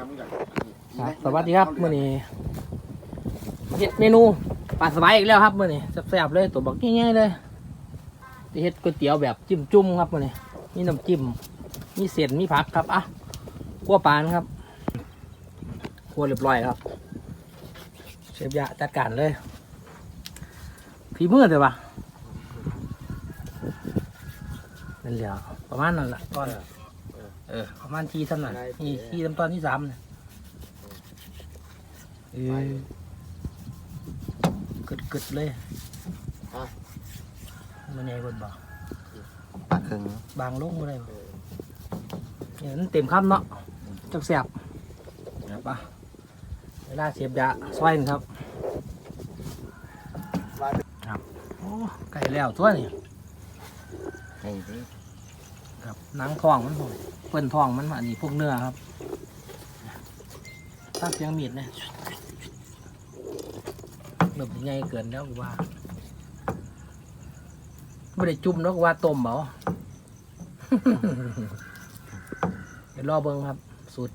ครับสวัสดีครับมื่อนี้เฮ็ดเมนูปลาสบายอีกแล้วครับมื่อนี้แซ่บๆเลยตัวบักง่ายๆเลยจะเฮ็ดก๋วยเตี๋ยวแบบจิ้มจุ่มครับมื่อนี้มีน้ำจิ้มมีเศษมีผักครับอะคั่วปลานะครับคั่วเรียบร้อยครับเชฟยะจัดการเลยฝีมือเลยปะนั่นแหละประมาณนั้นแหละก้อน เออประมาณทีเท่านั้นนี่ทีลำตอนที่สามเนี่ยเออกึดกึดๆเลยมันใหญ่บนบ่ปลาครึ่งบางลงบ่ได้บ่เนี่ยมันเต็มคำเนาะจักแสบครับปะเวลาเสียบยาซอยนะครับครับโอ้ไก่แล้วตัวนี่นี่สิครับหนังท้องมันผม เปิ้นท้องมันอันนี้พวกเนื้อครับถ้าเสียงมีดเนี่ยแบบใหญ่เกินแล้วกูว่าไม่ได้จุ่มแล้วกูว่าต้มเหรอเดี๋ยวรอเบิ้งครับสูตร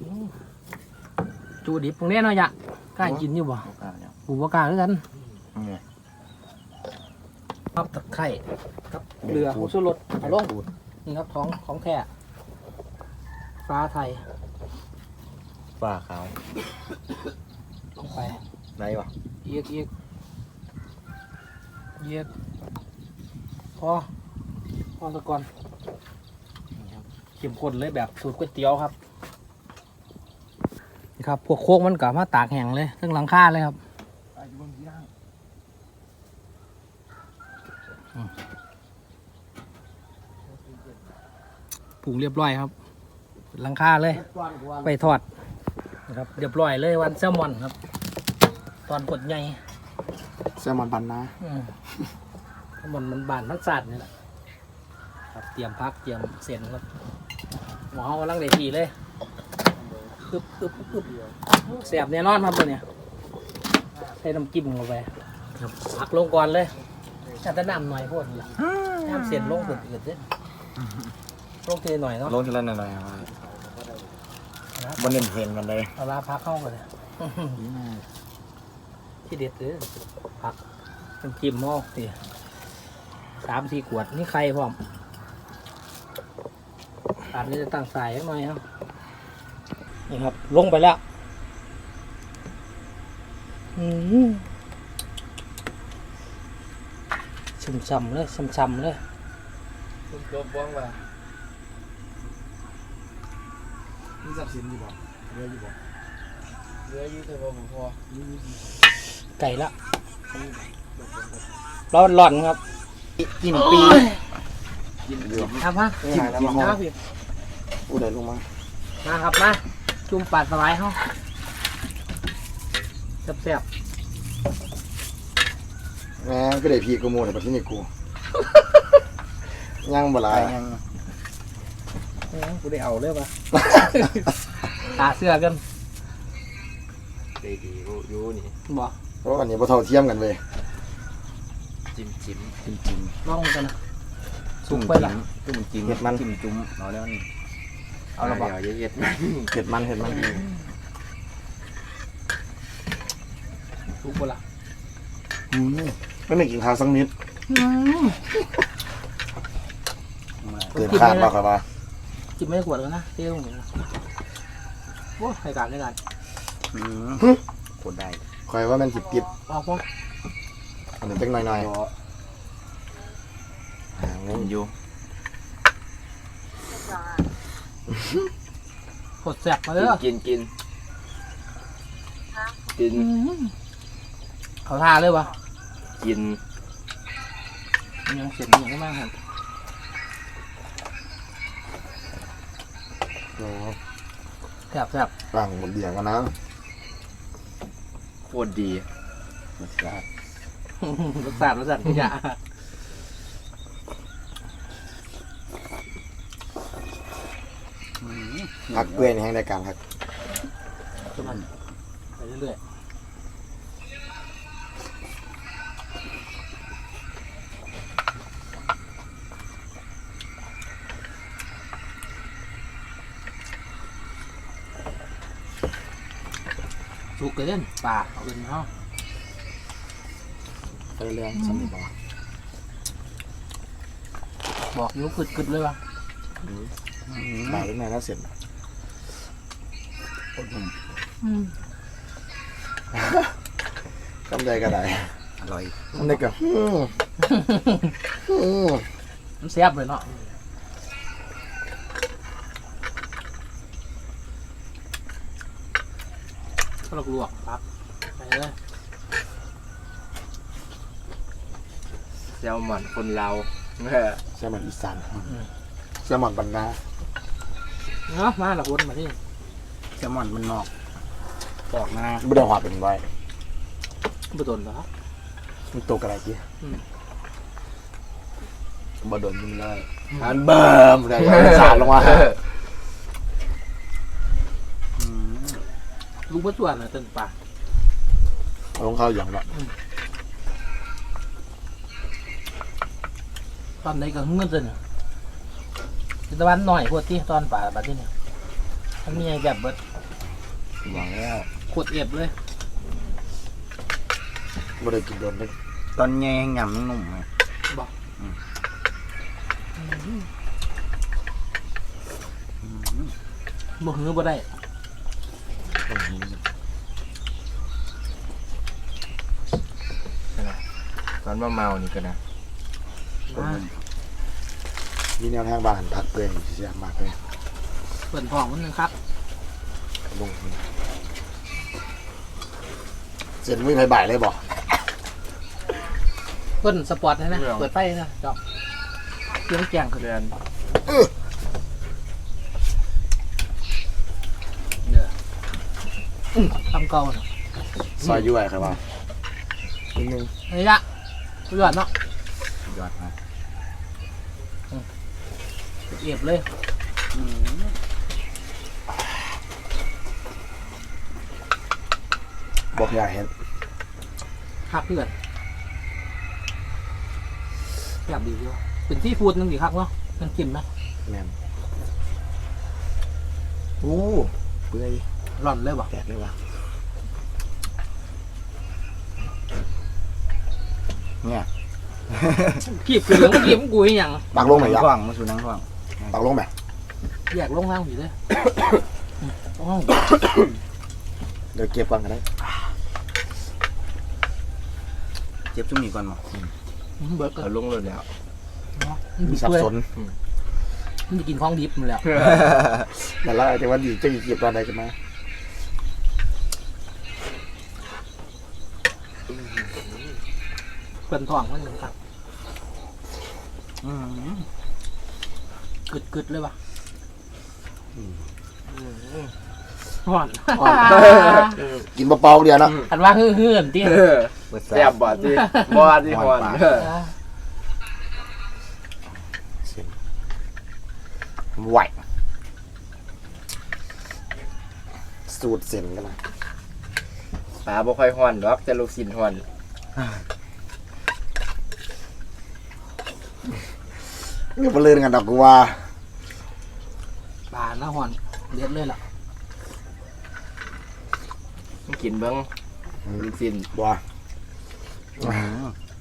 อืมจูดิบตรงนี้เนาะยะกล้ากินอยู่บ่ กาสเนี่ยปูปลากล้าด้วยกันนี่ครับตะไคร่ครับเรือหูสุรสเอาลงนี่ครับของของแท้ฟ้าไทยปลาขาวลงไปไหนวะเอียกเอียกเอียกพอพอสะก่อนนี่ครับเข้มข้นเลยแบบสูตรก๋วยเตี๋ยวครับนี่ครับ พวกโคกมันกลับมาตากแห้งเลยทั้งหลังคาเลยครับ ปรุงเรียบร้อยครับหลังคาเลย ไปทอดนะครับเรียบร้อยเลยวันแซลมอนครับ ตอนกดใหญ่แซลมอนปันนะอืมแซลมอนมันบานมันสัตว์นี่แหละครับเตรียมพักเตรียมเสียนครับหมอเขากำลังเดทีเลยอึบอึบอึบเสียบแน่นอนครับตัวเนี้ยใช้น้ำจิ้มลงไปครับพักลงก่อนเลยอาจจะน้ำหน่อยโพดนี่ล่ะน้ำเสียนลงเกิดเกิดเนี่ย ลงเทหน่อยเนาะลงทีละหน่อยๆครับบนเน้นเห็นกันเลยเอาลาพักเข้ากันเลยที่เด็ดเลยผักน้ำจิ้มหม้อสิสามสี่ขวดนี่ไข่พร้อมตามนี้จะตั้งสายให้หน่อยครับนี่ครับ ลงไปแล้วอืมช่ำๆเลยช่ำๆเลยคุณจ บบ้องว่ามีทรัพย์สินอยู่บ่เรืออยู่บ่เรืออยู่แต่ว่าบ่พอไก่ละร้อนร้อนครับกินปีกินเรือครับฮะจิ้มจิ้มครับพี่อู้ได้ลงมามาครับมาจุ่มปลาสไลด์เขาแซ่บแหมก็ได้พี่กูโมในประเทศนี้กูยังบ่หลาไปยยังๆ เอ้ยกูได้เอาเลยปะตาเสื้อกันดีดีอยู่นี่บ่เพราะอันนี้บ่เท่าเทียมกันเว้ยจิ้มจิ้มจิ้มจิ้มลองกันนะ สุกไปละจุ่มจิ้มจิ้มจุ่มเอาแล้วนี่เอาละบ่เดี๋ยวเย็ดเห็ดมันเห็ดมันสุกไปละอืมไม่ได้กินข้าวสักนิดเกินคาดมากครับว่า จิบไม่ได้ขวดกันนะเที่ยวเหมือนกันโอ้ใครการใครการกดได้คอยว่ามันสิติดออกมาอันนี้เป็นหน่อยๆอ่าเงินอยู่กดแซ่บมาเลยกินกินกินเขาทาเลยวะกินยังเสียงยังไม่มากครับ โอ้แซ่บแซ่บร่างหมดเดียงกันนะโคตรดีรสชาติรสชาติรสชาติอย่าพักเปื่อยในแห่งรายการครับไปเรื่อย สุกเกินปลาเอาเป็นเฮาไปแรงสำหรับบ่บอกอยู่กึดๆเลยว่ะปลาเป็นไงน่าเสียนอืมกำไรก็ได้อร่อยอันนี้ก็อืมอืมมันแซ่บเลยเนาะ ก็ลวกๆปั๊บไปเลยแซลมอนคนเราเออแซลมอนอีสานแซลมอนบรรณาเนาะมาละคนมาที่แซลมอนมันนอกปอกมาไม่ได้หอดเป็นไว้บุตรเหรอมันตกอะไรกี้อืมบ่โดนยิงเลยอันเบิ่มเลยสาดลงมา ลูกบัตัวน่ะต้นปลาลงเข้าอย่างละตอนไหนก็เงินเส้นตะวันหน่อยพวกที่ตอนป่าบัดนี้เนี่ยมันมีไอ้แบบเบิดหวังแล้วขวดเอียบเลยบ่ได้กินโดนเลยตอนแง่ยำนุ่มๆไงบ่หือบ่ได้ ตอนว่าเมานี่ก็นะมามีแนวทางบ้านพักเปลืองเสียมากเลยเปิดห้องมันหนึงครับลงเสร็จไม่ไปบ่ายเลยบอกเปิดสปอร์ตนะนะเปิดไฟนะจอบเตรียมแจงขึ้นเดือนเด้ออื้อทำเก่าน่ะซอยยุ่ยครับว่านิดนึงนี่ละ สุดยอดเนาะยอดนะเอียบเลยบอกอยากเห็นคักเพื่อนแบบดีอยู่เป็นที่ฟูดนึงดีคักเนาะมันกินไหมแม่นโอ้เปื่อยร่อนเลยบ่แตกเลยว่ะ เนี่ยกีบขึ้นแล้วกีบกูอีหยังปักลงไหนอยนั่อะงขวางมาสู่นั่งขวางปักลงไหนแยกลงล่างอยู่เลยอืมโอ้โหเดี๋ยวเก็บก่อนกันได้เจ็บชุ่มนี่ก่อนหมอเบิร์กก็เอาลงเลยแล้วเนาะมันมีดิบสับเลยสนมันจะกินของดิบมันแหล้วแต่ละแต่ว่าดีจะเก็บตอนไหนกันมา เปิ่นท้องมันหนึ่งครับอืมกึดกึดเลยว่ะห่อนกินเบาๆเดียวนะอันว่าฮือฮือเตี้ยเปิดแซ่บบ่ที่บ่ที่ฮอนเออเส้นไหวสูตรเส้นกันนะปลาบ่ค่อยฮอนดอกแต่ลูกชิ้นฮอน เงี้ยมาเล่นกันดอกกูว่าปลาหน้าห่อนเด็ดเลยล่ะมันกินเบิ่งลูกชิ้นบัว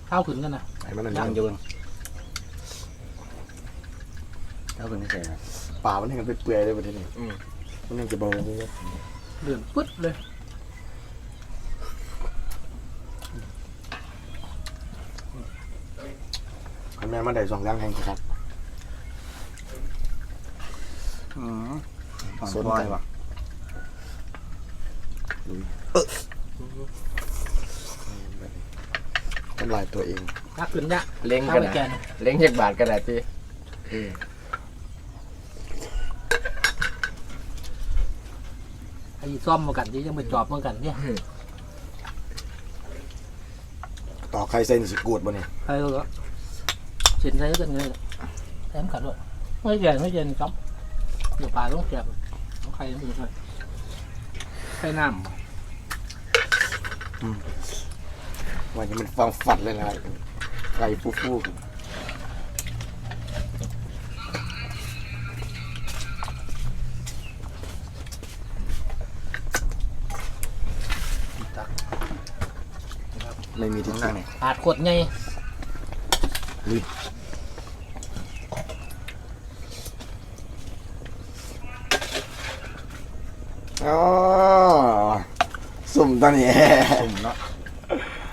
ข้าวขึ้นกันนะไอ้มันนั่นยัยังงอยู่เบิ่งแล้วเป็นที่ใส่ครับป่ามันยังเปื่อยๆเลยประเทศนี้มันยังจะเบาเลยเดือดปึ๊ดเลย อัน แม่นมันได้สองอย่างแห่งครับอืมถอนสนปล่อใจยว่ะทำลายตัวเองข้าวขึ้นยะเล้งข้าวกันไปนะแกนเล้งจักบาทกันน่ะติไอ้ซ่อมมากันที่ยังไปจอบมากันเนี่ยต่อใครเส้นสิกูดบ่เนี่ยใครก็เส้นใช้กันเลยแถมกันด้วยไม่ใหญ่ไม่ใหญ่ครับเดี๋ยวปลาต้องแกบต้องใครต้องดูด้วยใครน้วันนี้มันฟังฝัดเลยนะไก่ฟูๆกันไม่มีที่นั่งเนี่ยขาดขดไง อ๋อสุ่มตอนนี้สุ่มเนาะ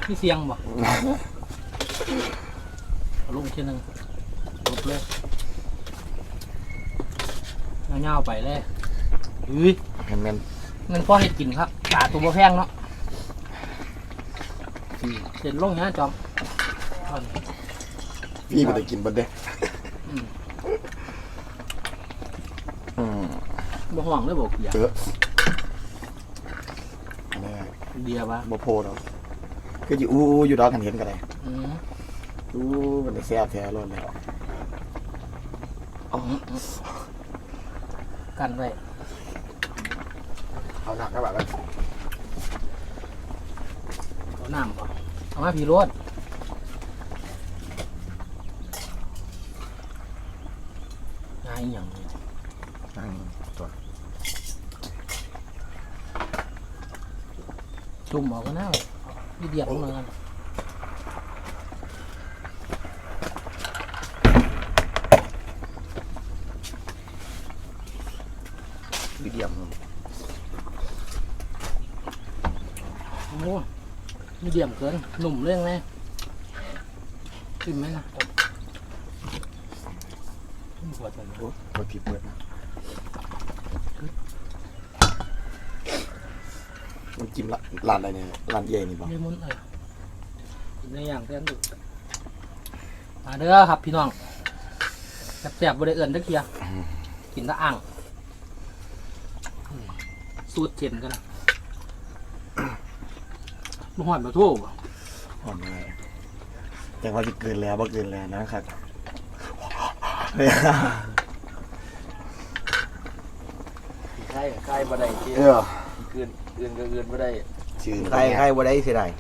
ที่เสียงบ่เอาลงทีหนึงลบเลยเงาๆไปเลยอุ้ยแม่นแม่นมันพอเห็ดกินครับปลาตัวบ่แพงเนาะเสร็จลงเนี้ยจอมเอานี่ พี่ไปได้กินเบัดเด้อืมอืมบ่ห่วงเลยบอกอย่าเจอแม่เบียร์ปะบ่โพดอกก็อยู่อู้อู้อยู่ดอกกันเห็นกันเลยอืมอู้มันได้แซ่บแท้รอดแล้วอืมอืมกันไว้เอาหนักก็แบบว่าเอาน้ำก่อนเอามาพี่รถงายอหย่างนี้ นั่งตัวจุ่มออกกันนะพี่เดียบลงมากันวิเดียมโอ้โหมีเดียมเกิน หนุ่มเรื่องไหมขึ้นไหมนะหัวใจโอ้บ่ผิดเบิดนะ มันกินละร้านอะไรเนี่ยร้านใหญ่นี่บ่เลมอนเออกินในอย่างแทนดุมาเด้อครับพี่น้องแซ่บๆบริเอื่นตะเกียกินตะอ่างอืมสูตรเข็นกันนะบ่หอดมาโทั่วบ่อ่อนเลยแต่ว่าสิเกินแล้วบ่เกินแล้วนะครับเนี่ยใครใครบ่ได้ที่เอ อเกินเกินก็เกินบ่ได้ชื่อใครใครบ่ได้เสียดาย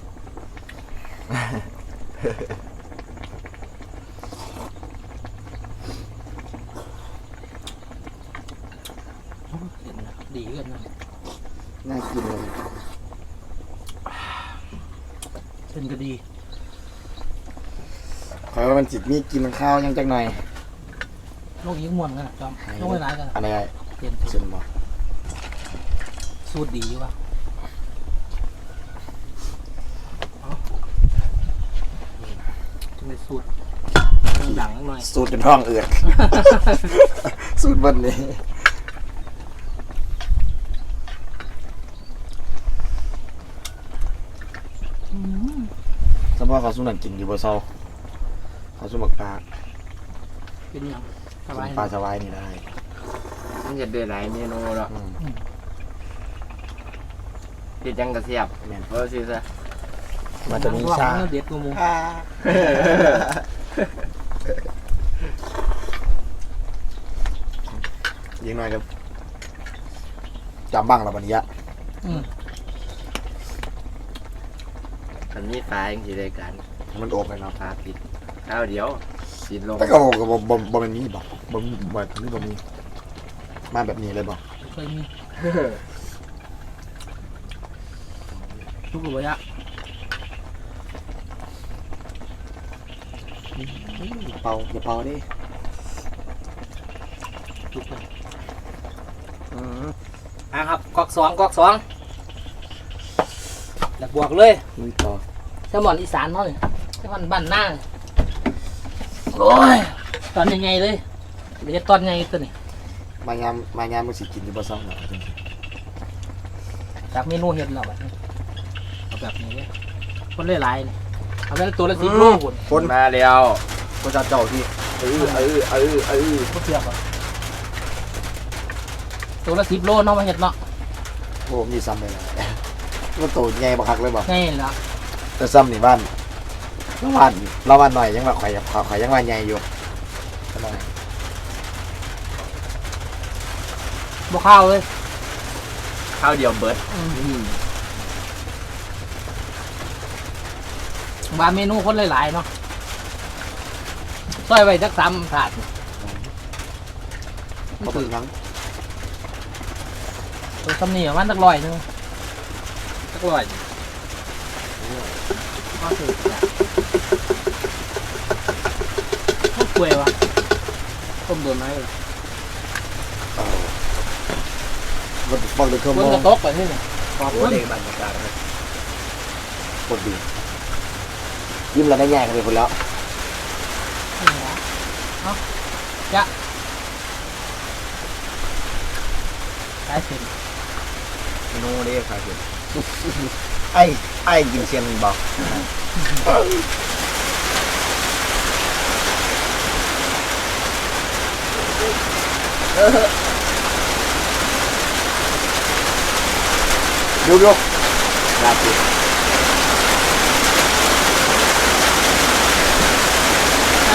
เห็นนะดีกันนะน่ากินเลยเส้นก็ดีขอว่ามันจิตมีกินข้าวยังจักหน่อยโลกยิ่งม่วนกันนะจอมโลกไม่ร้ายกันนะอะไรเส้นเช่นบ่ สูตรดีอยู่วะเอาจะเป็นสูตรดังๆหน่อย สูตรจนท้องเอือก สูตรเบันนี้สมมติเขาสุ่มนั่นกินอยู่บ่เซาเขาสุ่มบักปลาเป็นอย่างสกิบายนปลาสวายนี่ได้มันจะได้หลายเมนูหรอกอืม เฮ็ดจังก็เสียบแม่นเพราะสิซะมันจะมีชาเด็ดกูมูยิงหน่อยครับจำบ้างแล้วบันนี้ยะอืมมันมีฟ้าจังสิได้กันมันโอบเลยเนาะฟ้าปิดข้าวเดียวปิดลงแต่ก็บอกกับบ่บ่บ่เป็นมีบ่บ่มีบ่นี่บ่มีมาแบบนี้เลยบ่เคยมี ทุกระยะเป่าอย่าเป่าดิทุกเลยอะครับกอกสองกอกสองแล้วบวกเลยลุยต่อแซลมอนอีสานเขาเนี่ยแซลมอนบ้านหน้าโอ้ยตอนยังไงเลยเดี๋ยวตอนไงตัวนี้มายามมายามมันสิกินอยู่บ่เซาเนาะจากเมนูเห็ดเราแบบนี้ เอาแบบนี้เลยคนเล่หลายนี่เอาไปตัวละสิบโลคนคนมาแล้วก็จะเจ้าที่เออเออเออเออก็เทียบอะตัวละสิบโลเนาะมาเห็ดเนาะโอ้มีซ้ำเลยนะมันโตใหญ่บักคักเลยบ่ง่ายแล้วแต่ซ้ำนี่บ้านละวันละวันหน่อยยังว่าข่อยข่อยยังว่าใหญ่อยู่ทำไมบ่ข้าวเลยข้าวเดียวเบิด บางเมนูคนหลายๆเนาะซอยไว้จักสามถาดบ่เป็นหยังตัวซ้ำนี่ประมาณจักร้อยหนึงจักร้อยเข้อสืบข้าวกล้วยวะต้มโดนไหมเลยมันฟังดูเครื่องบมนอกระงตกไปที่นี่ขอบโอ้คุณเด็กบรรยากาศครับกดดี ยิ้มแล้วได้แย่กันไปคนแล้วเอาจะใช้เสร็จโน่เด้ครับผมไอ้ไอ้กินเชียนบอกยุกยุกล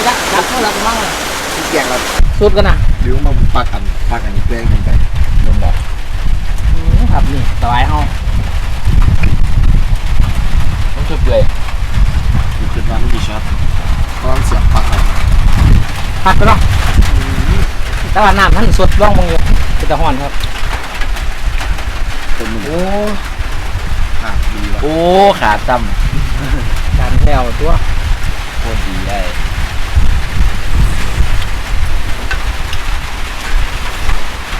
าสินะจ๊ะจับเข้าแล้วก็มั่งเลยที่เกียงเราสุดกันนะหรือมาปากกันปากกันอีกเรื่องหนึ่งไปนมบอกอืมครับนี่สบายเฮาต้องช่วยเปื่อยอยู่ขึ้นมาไม่กี่ช็อตตอนเสียบปากกันพักไปเนาะแต่ว่าน้ำท่านสดร่องบางอยู่เป็นตะห่อนครับเป็นหนึ่งโอ้ขาดดีว่ะโอ้ขาต่การแถวตัวำโคตรดีได้โ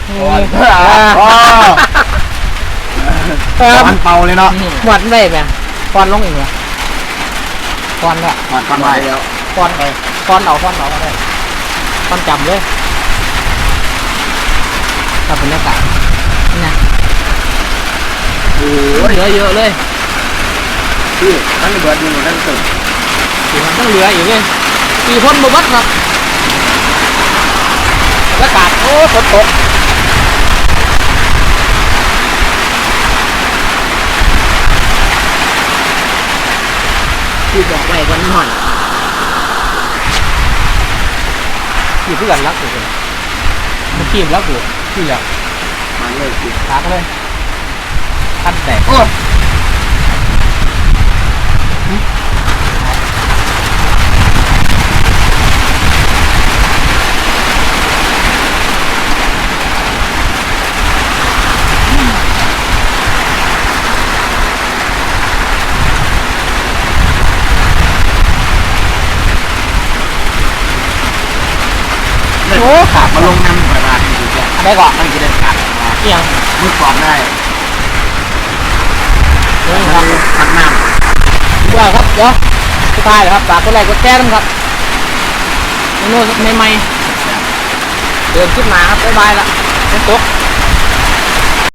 อ้ยอ๋อครัมันเป่าเลยเนาะหมดได้ไหมฟอนลงอีกไหมฟอนก็มันกันไปแล้วฟอนไปฟอนเอาฟอนเอาก็ได้ฟอนจำเลยถ้าเป็นบรรยากาศนี่นะโอ้ยเหลือเยอะเลยพี่มันเบิดอยู่นั่นตึกถึงมันต้องเหลืออีกเลยสี่คนบวัดครับบรรยากาศโอ้ฝนตก ที่บอกไว้กันหน่อยที่เพื่อนรักอยู่เลยมันขีมรักอยู่ที่อยากมันเลยคือพักเลยขั้นแตกโอ้ โอ้ขาดมาลงน้ำไปบ้านดูแกได้ก่อนตั้งกี่เดือนขาดเอียงมือกรอบได้เอียงทครับักน้ว่าครับเดี๋ยวสุดท้ายเลยครับฝากกดไลค์กดแชร์ด้วยครับเมนูใหม่ๆเดินขึ้นมาครับบ๊ายบายละฝนตก